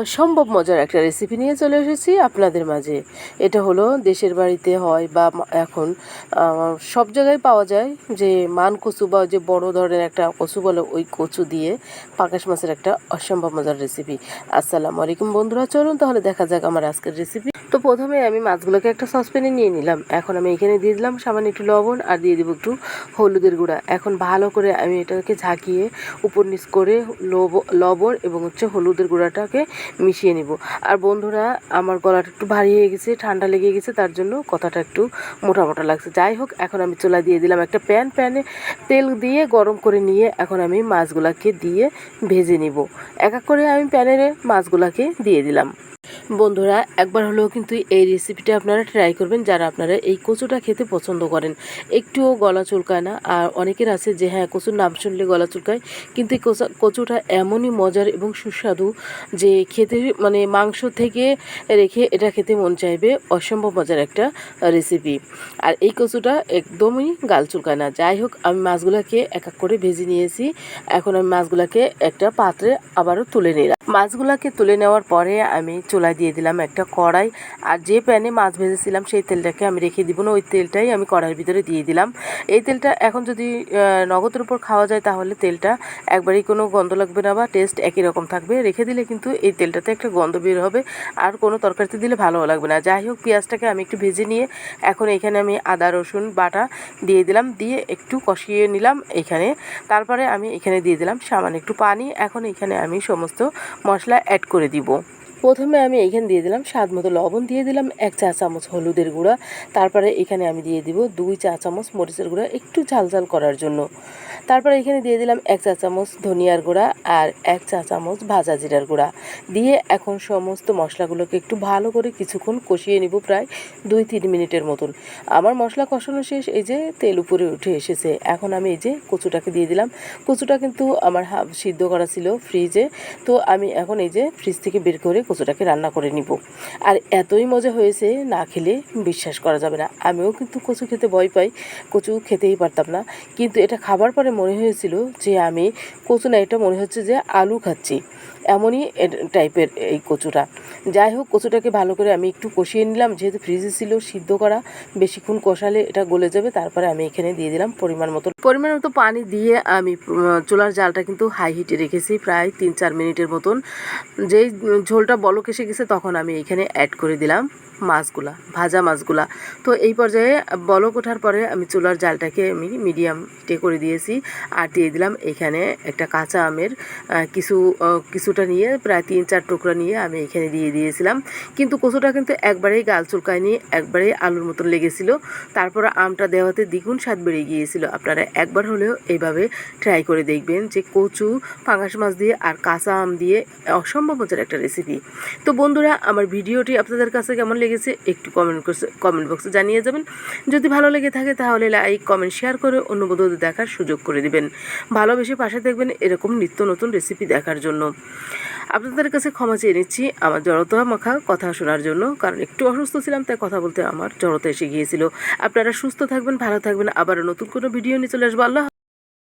অসম্ভব মজার একটা রেসিপি নিয়ে চলে এসেছি আপনাদের মাঝে। এটা হলো দেশের বাড়িতে হয় বা এখন সব জায়গায় পাওয়া যায় যে মান কচু বা যে বড় ধরনের একটা কচু বলে ওই কচু দিয়ে পাকাশ মাছের একটা অসম্ভব মজার রেসিপি আসসালামু আলাইকুম বন্ধুরা, চলুন তাহলে দেখা যাক আমার আজকের রেসিপি তো প্রথমে আমি মাছগুলোকে একটা সসপ্যানে নিয়ে নিলাম। এখন আমি এখানে দিয়ে দিলাম সামান্য একটু লবণ আর দিয়ে দেবো একটু হলুদের গুঁড়া। এখন ভালো করে আমি এটাকে ঝাঁকিয়ে উপর নিচ করে লব- লবণ এবং হচ্ছে হলুদের গুঁড়াটাকে মিশিয়ে নিব। আর বন্ধুরা, আমার গলাটা একটু ভারী হয়ে গেছে, ঠান্ডা লেগে গেছে, তার জন্য কথাটা একটু মোটা মোটা লাগছে। যাই হোক, এখন আমি চুলা দিয়ে দিলাম একটা প্যান। প্যানে তেল দিয়ে গরম করে নিয়ে এখন আমি মাছগুলাকে দিয়ে ভেজে নিব। এক এক করে আমি প্যানের মাছগুলাকে দিয়ে দিলাম। বন্ধুরা, একবার হলেও কিন্তু এই রেসিপিটা আপনারা ট্রাই করবেন যারা আপনারা এই কচুটা খেতে পছন্দ করেন। একটুও গলা চুলকায় না, আর অনেকের আছে যে হ্যাঁ কচুর নাম শুনলে গলা চুলকায়, কিন্তু এই কচা- কচুটা এমনই মজার এবং সুস্বাদু যে, খেতে মানে মাংস থেকে রেখে এটা খেতে মন চাইবে, অসম্ভব মজার একটা রেসিপি আর এই কচুটা একদমই গাল চুলকায় না। যাই হোক, আমি মাছগুলোকে এক এক করে ভেজে নিয়েছি। এখন আমি মাছগুলোকে একটা পাত্রে আবারও তুলে নিলাম। মাছগুলোকে তুলে নেওয়ার পরে আমি চুলায় দিয়ে দিলাম একটা কড়াই। আর যে প্যানে মাছ ভেজেছিলাম সেই তেলটাকে আমি রেখে দিব না, ওই তেলটাই আমি কড়াইয়ের ভিতরে দিয়ে দিলাম। এই তেলটা এখন যদি নগদের উপর খাওয়া যায় তাহলে তেলটা একবারেই কোনো গন্ধ লাগবে না বা টেস্ট একই রকম থাকবে। রেখে দিলে কিন্তু এই তেলটাতে একটা গন্ধ বের হবে আর কোনো তরকারিতে দিলে ভালো লাগবে না। যাই হোক, পেঁয়াজটাকে আমি একটু ভেজে নিয়ে এখন এখানে আমি আদা, রসুন, বাটা দিয়ে দিলাম। দিয়ে একটু কষিয়ে নিলাম এখানে। তারপরে আমি এখানে দিয়ে দিলাম সামান্য একটু পানি। এখন এখানে আমি সমস্ত মশলা অ্যাড করে দিব। প্রথমে আমি এখানে দিয়ে দিলাম স্বাদ মতো লবণ, দিয়ে দিলাম এক চা চামচ হলুদের গুঁড়া। তারপরে এখানে আমি দিয়ে দিব দুই চা চামচ মরিচের গুঁড়া, একটু ঝাল ঝাল করার জন্য। তারপরে এখানে দিয়ে দিলাম এক চা চামচ ধনিয়ার গুঁড়া আর এক চা চামচ ভাজা জিরার গুঁড়া। দিয়ে এখন সমস্ত মশলাগুলোকে একটু ভালো করে কিছুক্ষণ কষিয়ে নিব প্রায় দুই তিন মিনিটের মতন। আমার মশলা কষানো শেষ, এই যে তেল উপরে উঠে এসেছে। এখন আমি এই যে কচুটাকে দিয়ে দিলাম। কচুটা কিন্তু আমার হাফ সিদ্ধ করা ছিল ফ্রিজে। তো আমি এখন এই যে ফ্রিজ থেকে বের করে কচুটাকে রান্না করে নিব। আর এতই মজা হয়েছে, না খেলে বিশ্বাস করা যাবে না। আমিও কিন্তু কচু খেতে ভয় পাই, কচু খেতেই পারতাম না। কিন্তু এটা খাবার পরে মনে হয়েছিল যে আমি কচু না, এটা মনে হচ্ছে যে আলু খাচ্ছি। এমনই টাইপের এই কচুটা। যাই হোক, কচুটাকে ভালো করে আমি একটু কষিয়ে নিলাম। যেহেতু ফ্রিজে ছিল, সিদ্ধ করা, বেশিক্ষণ কষালে এটা গলে যাবে। তারপরে আমি এখানে দিয়ে দিলাম পরিমাণ মতো। পরিমাণ মতো পানি দিয়ে আমি চোলার জালটা কিন্তু হাই হিটে রেখেছি, প্রায় তিন চার মিনিটের মতন। যেই ঝোলটা বলক এসে গেছে, তখন আমি এখানে অ্যাড করে দিলাম। মাছগুলা, ভাজা মাছগুলা। তো এই পর্যায়ে বলক ওঠার পরে আমি চুলার জালটাকে আমি মিডিয়াম হিটে করে দিয়েছি আর দিয়ে দিলাম এখানে একটা কাঁচা আমের কিছু কিছুটা নিয়ে প্রায় তিন চার টুকরা নিয়ে আমি এখানে দিয়ে দিয়েছিলাম। কিন্তু কচুটা কিন্তু একবারেই গাল চুলকায়নি, একবারেই আলুর মতন লেগেছিল। তারপর আমটা দেওয়াতে দ্বিগুণ স্বাদ বেড়ে গিয়েছিল। আপনারা একবার হলেও এইভাবে ট্রাই করে দেখবেন যে কচু, পাঙাশ মাছ দিয়ে আর কাঁচা আম দিয়ে অসম্ভব মজার একটা রেসিপি তো বন্ধুরা, আমার ভিডিওটি আপনাদের কাছে কেমন লেগেছে, একটু কমেন্ট কমেন্ট বক্সে জানিয়ে যাবেন। যদি ভালো লেগে থাকে তাহলে লাইক কমেন্ট শেয়ার করে অন্য বন্ধুদের দেখার সুযোগ করে দিবেন। ভালোবেসে পাশে দেখবেন এরকম নিত্য নতুন রেসিপি দেখার জন্য। আপনাদের কাছে ক্ষমা চেয়ে নিচ্ছি আমার জড়তা মাখা কথা শোনার জন্য। কারণ একটু অসুস্থ ছিলাম, তাই কথা বলতে আমার জড়তা এসে গিয়েছিল। আপনারা সুস্থ থাকবেন, ভালো থাকবেন। আবার নতুন কোনো ভিডিও নিয়ে চলে আসব। আল্লাহ